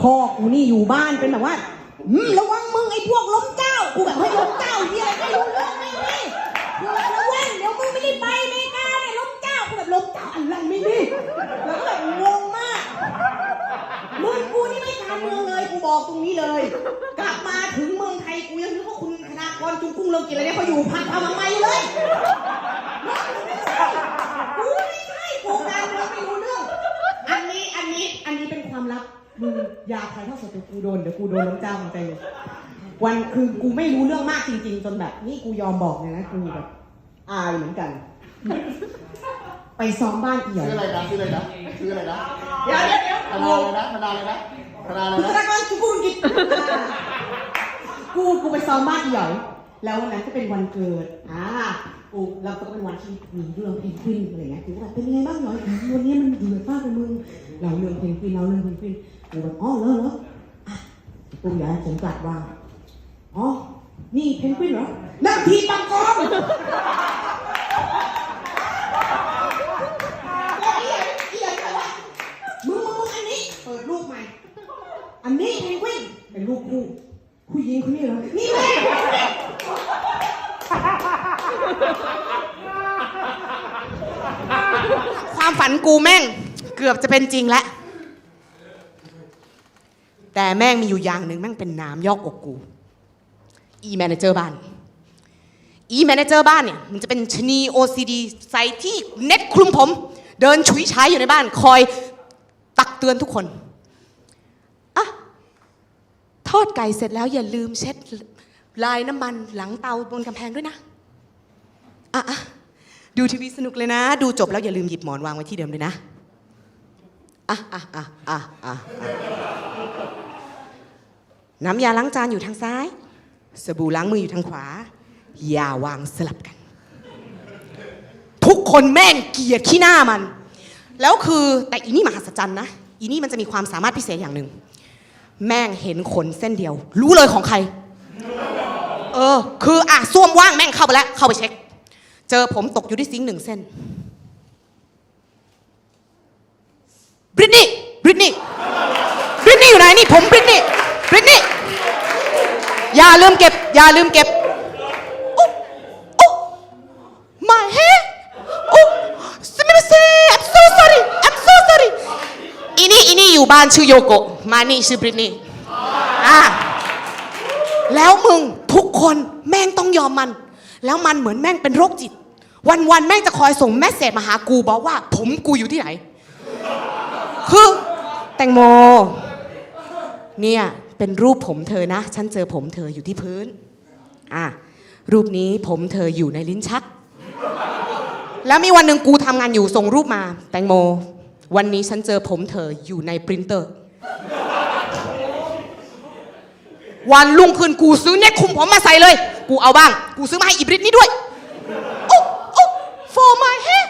พ่อกูนี่อยู่บ้านเป็นแบบว่าอืมระวังมึงไอ้พวกล้มเจ้า กูแบบเฮ้ยล้มเจ้าเหียอะไรไม่รู้เรื่องไม่มีกูแบบระวังเดี๋ยวมึงไม่ได้ไปอเมริกาเนี่ยล้มเจ้า กูแบบล้มเจ้าอะไรไม่มีแล้วก็แบบงงมากมึงกูนี่ไม่การเมืองเลยกูบอกตรงนี้เลย กลับมาถึงเมืองไทยกูยังนึกว่าคุณธนากรจุงกุ้งเลิงกินอะไรเนี่ยเขาอยู่พักทำมาไมเลยกูไม่ใช่กูการเมืองไม่รู้เรื่อง อันนี้อันนี้อันนี้เป็นควา มลับมึงอย่าถ่ายทอดสดเดี๋ยวกูโดนเดี๋ยวกูโดนล้มเจ้ามันไปเลยวันคือกูไม่รู้เรื่องมากจริง ๆ จนแบบ นี่กูยอมบอกเลยนะกูแบบอายเหมือนกัน ไปซ้อมบ้านอีหยอชื่ออะไรนะชื่ออะไรนะชื่ออะไรนะเดี๋ยวเดี๋ยวเดี๋ยวธนาเลยนะธนาเลยนะธนาเลยคุณธนะนากรกูกูกิจกูกูไปซ้อมบ้านอีหยอยแล้ววันนั้นก็เป็นวันเกิดอ่า กูแล้วก็เป็นวันที่มีเรื่องเพนกวินอะไรเงี้ยกูก็แบบเป็นไงบ้างหยอยวันนี้มันเดือดมากเลยมึงเราเรื่องเพนกวินเราเรื่องเพนกวินกูแบบอ๋อเหรอเหรออะกูอยากให้ผมกลัดว่าอ๋อนี่เพนกวินเหรอนั่งทีปังกรแล้วอีหยอยอีหยอยก็ว่ามึงมึงมึงอันนี้เปิดรูปใหม่อันนี้เพนกวินเป็นรูปคู่ผู้หญิงคนนี้เหรอนี่แม่ ความฝันกูแม่ง เกือบจะเป็นจริงแล้ว แต่แม่งมีอยู่อย่างหนึ่งแม่งเป็นน้ำยอกอกกู อีแมเนเจอร์บ้าน อีแมเนเจอร์บ้านเนี่ย มันจะเป็นชนี OCD ใส่ที่เน็ตคลุมผม เดินฉุยฉายอยู่ในบ้าน คอยตักเตือนทุกคนอะทอดไก่เสร็จแล้วอย่าลืมเช็ดลายน้ำมันหลังเตาบนกำแพงด้วยนะ อะอะ ดูทีวีสนุกเลยนะ ดูจบแล้วอย่าลืมหยิบหมอนวางไว้ที่เดิมเลยนะอะอะอะอะอะอะน้ำยาล้างจานอยู่ทางซ้าย สบู่ล้างมืออยู่ทางขวา อย่าวางสลับกัน ทุกคนแม่งเกลียดขี้หน้ามัน แล้วคือแต่อีนี่มหัศจรรย์นะ อีนี่มันจะมีความสามารถพิเศษอย่างหนึ่ง แม่งเห็นขนเส้นเดียว รู้เลยของใคร เออ คืออะส้วมว่างแม่งเข้าไปแล้ว เข้าไปเช็ค เจอผมตกอยู่ที่ซิงค์หนึ่งเส้นบริตนี่บริตนี่บริตนี่อยู่ไหนนี่ผมบริตนี่บริตนี่อย่าลืมเก็บ อย่าลืมเก็บอุ๊อุ๊บ my hair อุ๊บสมิธเซ่ I'm so sorry I'm so sorry อีนี่อีนี่อยู่บ้านชื่อโยโกะมานี่ชื่อบริตนี่อะแล้วมึงทุกคนแม่งต้องยอมมัน แล้วมันเหมือนแม่งเป็นโรคจิต วันวันๆแม่งจะคอยส่งแมสเซจมาหากูบอกว่า ผมกูอยู่ที่ไหน คือแตงโม เนี่ยเป็นรูปผมเธอนะ ฉันเจอผมเธออยู่ที่พื้น อะ รูปนี้ผมเธออยู่ในลิ้นชัก แล้วมีวันหนึ่งกูทำงานอยู่ส่งรูปมา แตงโม วันนี้ฉันเจอผมเธออยู่ในปรินเตอร์ วันรุ่งขึ้นกูซื้อเน็ตคุมผมมาใส่เลย กูเอาบ้าง กูซื้อมาให้อีบริตนี่ด้วย for my head.